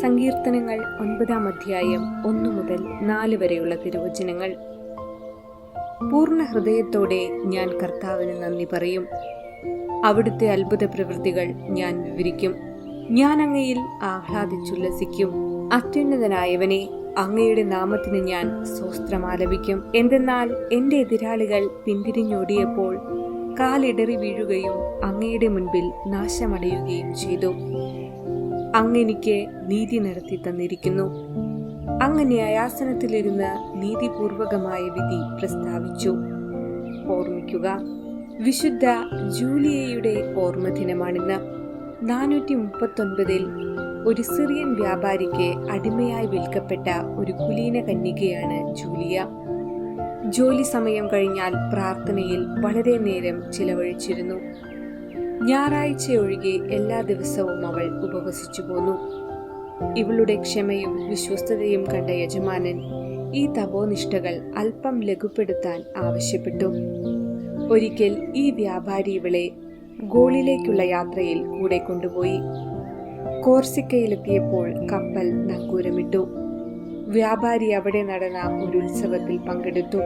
സങ്കീർത്തനങ്ങൾ ഒൻപതാം അധ്യായം ഒന്നു മുതൽ നാല് വരെയുള്ള തിരുവചനങ്ങൾ. പൂർണ ഹൃദയത്തോടെ ഞാൻ കർത്താവിന് നന്ദി പറയും. അവിടുത്തെ അത്ഭുത പ്രവൃത്തികൾ ഞാൻ വിവരിക്കും. ഞാൻ അങ്ങയിൽ ആഹ്ലാദിച്ചുല്ലസിക്കും അത്യുന്നതനായവനെ അങ്ങയുടെ നാമത്തിന് ഞാൻ സ്വസ്ത്രമാലപിക്കും എന്തെന്നാൽ എന്റെ എതിരാളികൾ പിന്തിരിഞ്ഞോടിയപ്പോൾ കാലിടറി വീഴുകയും അങ്ങയുടെ മുൻപിൽ നാശമടയുകയും ചെയ്തു. അങ്ങെനിക്ക് നീതി നടത്തി തന്നിരിക്കുന്നു. അങ്ങ് ന്യായാസനത്തിലിരുന്ന് നീതിപൂർവകമായ വിധി പ്രസ്താവിച്ചു. ഓർമ്മിക്കുക വിശുദ്ധ ജൂലിയയുടെ ഓർമ്മദിനമാണിന്ന്. നാനൂറ്റി മുപ്പത്തൊൻപതിൽ ഒരു സിറിയൻ വ്യാപാരിക്ക് അടിമയായി വിൽക്കപ്പെട്ട ഒരു കുലീന കന്യകയാണ് ജൂലിയ. ജോലി സമയം കഴിഞ്ഞാൽ പ്രാർത്ഥനയിൽ വളരെ നേരം ചിലവഴിച്ചിരുന്നു. ഞായറാഴ്ച ഒഴികെ എല്ലാ ദിവസവും അവൾ ഉപവസിച്ചു പോന്നു. ഇവളുടെ ക്ഷമയും വിശ്വസ്തതയും കണ്ട യജമാനൻ ഈ തപോനിഷ്ഠകൾ അല്പം ലഘുപ്പെടുത്താൻ ആവശ്യപ്പെട്ടു. ഒരിക്കൽ ഈ വ്യാപാരി ഇവളെ ഗോളിലേക്കുള്ള യാത്രയിൽ കൂടെ കൊണ്ടുപോയി. കോർസിക്കയിലെത്തിയപ്പോൾ കപ്പൽ നങ്കൂരമിട്ടു. വ്യാപാരി അവിടെ നടന്ന ഒരു ഉത്സവത്തിൽ പങ്കെടുത്തു.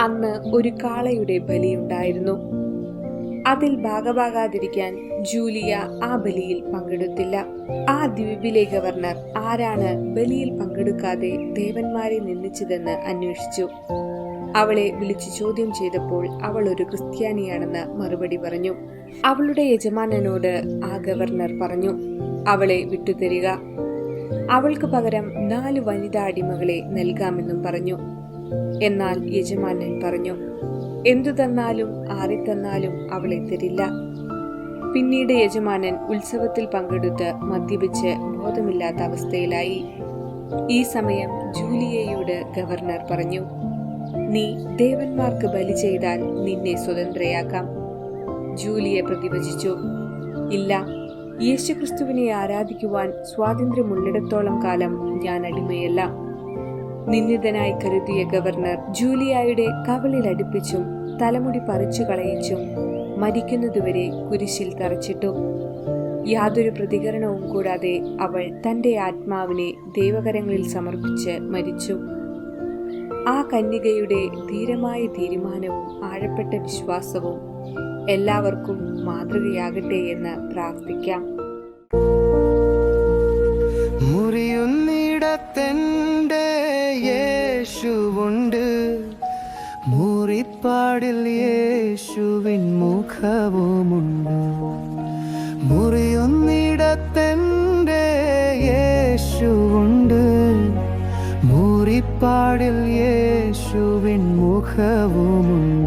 അന്ന് ഒരു കാളയുടെ ബലിയുണ്ടായിരുന്നു. അതിൽ ഭാഗമാകാതിരിക്കാൻ ജൂലിയ ആ ബലിയിൽ പങ്കെടുത്തില്ല. ആ ദ്വീപിലെ ഗവർണർ ആരാണ് ബലിയിൽ പങ്കെടുക്കാതെ ദേവന്മാരെ നിന്ദിച്ചതെന്ന് അന്വേഷിച്ചു. അവളെ വിളിച്ചു ചോദ്യം ചെയ്തപ്പോൾ അവൾ ഒരു ക്രിസ്ത്യാനിയാണെന്ന് മറുപടി പറഞ്ഞു. അവളുടെ യജമാനനോട് ആ ഗവർണർ പറഞ്ഞു അവളെ വിട്ടുതരിക. അവൾക്ക് പകരം നാല് വനിതാ അടിമകളെ നൽകാമെന്നും പറഞ്ഞു. എന്നാൽ യജമാനൻ പറഞ്ഞു എന്തു തന്നാലും ആറി തന്നാലും അവളെ തരില്ല. പിന്നീട് യജമാനൻ ഉത്സവത്തിൽ പങ്കെടുത്ത് മദ്യപിച്ച് ബോധമില്ലാത്ത അവസ്ഥയിലായി. ഈ സമയം ജൂലിയയോട് ഗവർണർ പറഞ്ഞു നീ ദേവന്മാർക്ക് ബലി ചെയ്താൽ നിന്നെ സ്വതന്ത്രയാക്കാം. ജൂലിയ പ്രതിവചിച്ചു ഇല്ല യേശുക്രിസ്തുവിനെ ആരാധിക്കുവാൻ സ്വാതന്ത്ര്യമുള്ളിടത്തോളം കാലം ഞാൻ അടിമയല്ല. നിന്ദിതനായി കരുതിയ ഗവർണർ ജൂലിയായുടെ കവളിൽ അടുപ്പിച്ചും തലമുടി പറിച്ചു കളയിച്ചും മരിക്കുന്നതുവരെ കുരിശിൽ തറച്ചിട്ടു. യാതൊരു പ്രതികരണവും കൂടാതെ അവൾ തന്റെ ആത്മാവിനെ ദൈവകരങ്ങളിൽ സമർപ്പിച്ച് മരിച്ചു. ആ കന്യകയുടെ ധീരമായ തീരുമാനവും ആഴപ്പെട്ട വിശ്വാസവും എല്ലാവർക്കും മാതൃകയാകട്ടെ എന്ന് പ്രാർത്ഥിക്കാം. മുറിയുന്നിടത്തെന്റെ യേശുവുണ്ട്. മുറിപ്പാടിൽ യേശുവിൻ മുഖവുമുണ്ട്. മുറിയുന്നിടത്തെന്റെ യേശുവുണ്ട്. മുറിപ്പാടിൽ യേശുവിൻ മുഖവുമുണ്ട്.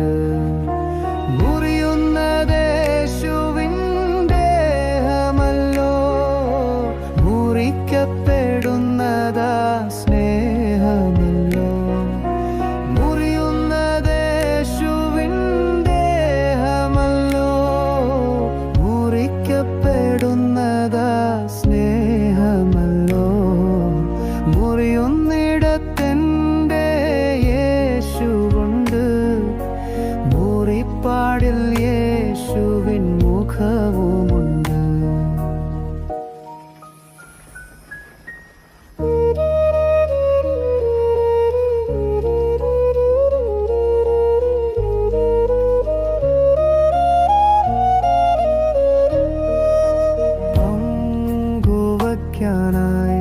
പങ്കുവയ്ക്കാനായി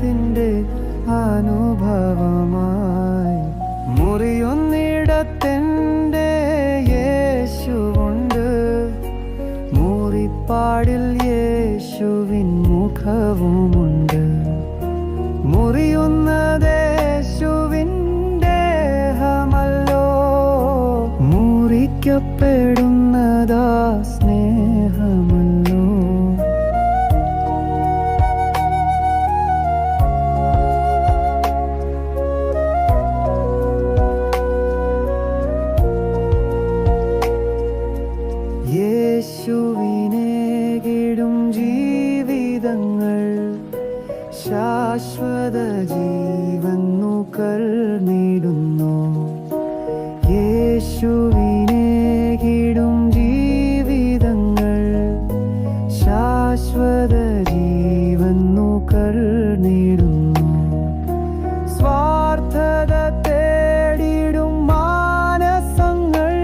സ്നേഹത്തിന്റെ അനുഭവമായി മുറിയൊന്നിടത്തിന്റെ യേശുവുണ്ട്. മുറിപ്പാടിൽ യേശുവിൻ മുഖവുമുണ്ട്. മുറിയുന്നതേശുവിൻ ദേഹമല്ലോ. മുറിക്കപ്പെടുന്നതാ യേശുവിനേകിടും ജീവിതങ്ങൾ. ശാശ്വത ജീവൻ ജീവനുകൾ നേടുന്നു. യേശുവിനെ കിടും ജീവിതങ്ങൾ. ശാശ്വത ജീവൻ ജീവനുകൾ നേടുന്നു. സ്വാർത്ഥത തേടിടും മാനസങ്ങൾ.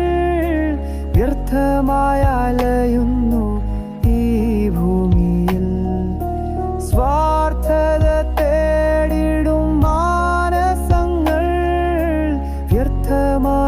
വ്യർത്ഥമായ വ്യർത്ഥമായ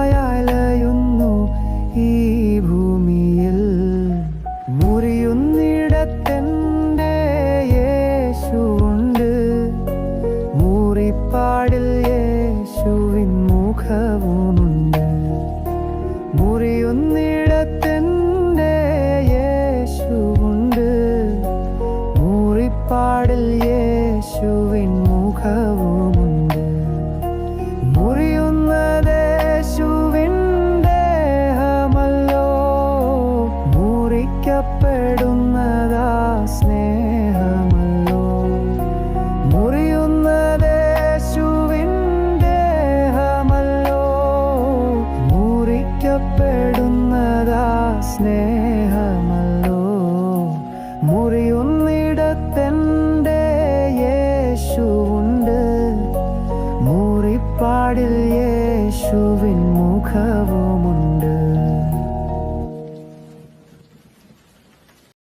യേശുവിൻ മുഖവുമുണ്ട്